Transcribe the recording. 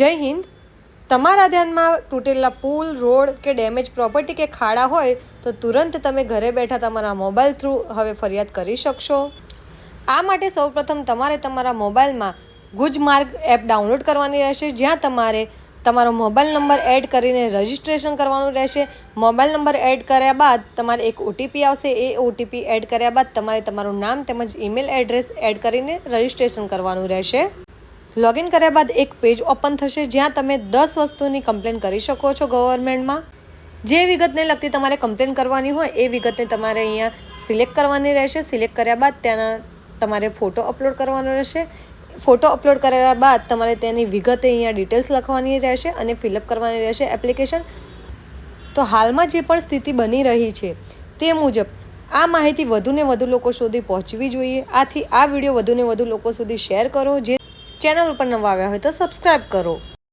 જય હિન્દ. તમારા ધ્યાનમાં તૂટેલા પુલ, રોડ કે ડેમેજ પ્રોપર્ટી કે ખાડા હોય તો તુરંત તમે ઘરે બેઠા તમારા મોબાઈલ થ્રુ હવે ફરિયાદ કરી શકશો. આ માટે સૌપ્રથમ તમારે તમારા મોબાઈલમાં ગુજમાર્ગ એપ ડાઉનલોડ કરવાની રહેશે, જ્યાં તમારે તમારો મોબાઈલ નંબર એડ કરીને રજિસ્ટ્રેશન કરવાનું રહેશે. મોબાઈલ નંબર એડ કર્યા બાદ તમારે એક ઓટીપી આવશે. એ ઓટીપી એડ કર્યા બાદ તમારે તમારું નામ તેમજ ઈમેલ એડ્રેસ એડ કરીને રજિસ્ટ્રેશન કરવાનું રહેશે. લોગિન કર્યા બાદ એક પેજ ઓપન થશે જ્યાં તમે દસ વસ્તુની કમ્પ્લેન કરી શકો છો ગવર્મેન્ટમાં જે વિગતને લગતી તમારે કમ્પ્લેન કરવાની હોય એ વિગતને તમારે અહીંયા સિલેક્ટ કરવાની રહેશે. સિલેક્ટ કર્યા બાદ ત્યાંના તમારે ફોટો અપલોડ કરવાનો રહેશે. ફોટો અપલોડ કર્યા બાદ તમારે તેની વિગતે અહીંયા ડિટેલ્સ લખવાની રહેશે અને ફિલઅપ કરવાની રહેશે એપ્લિકેશન તો હાલમાં જે પણ સ્થિતિ બની રહી છે તે મુજબ આ માહિતી વધુને વધુ લોકો સુધી પહોંચવી જોઈએ. આથી આ વીડિયો વધુને વધુ લોકો સુધી શેર કરો. જે ચેનલ ઉપર નવા આવ્યા હોય તો સબસ્ક્રાઈબ કરો.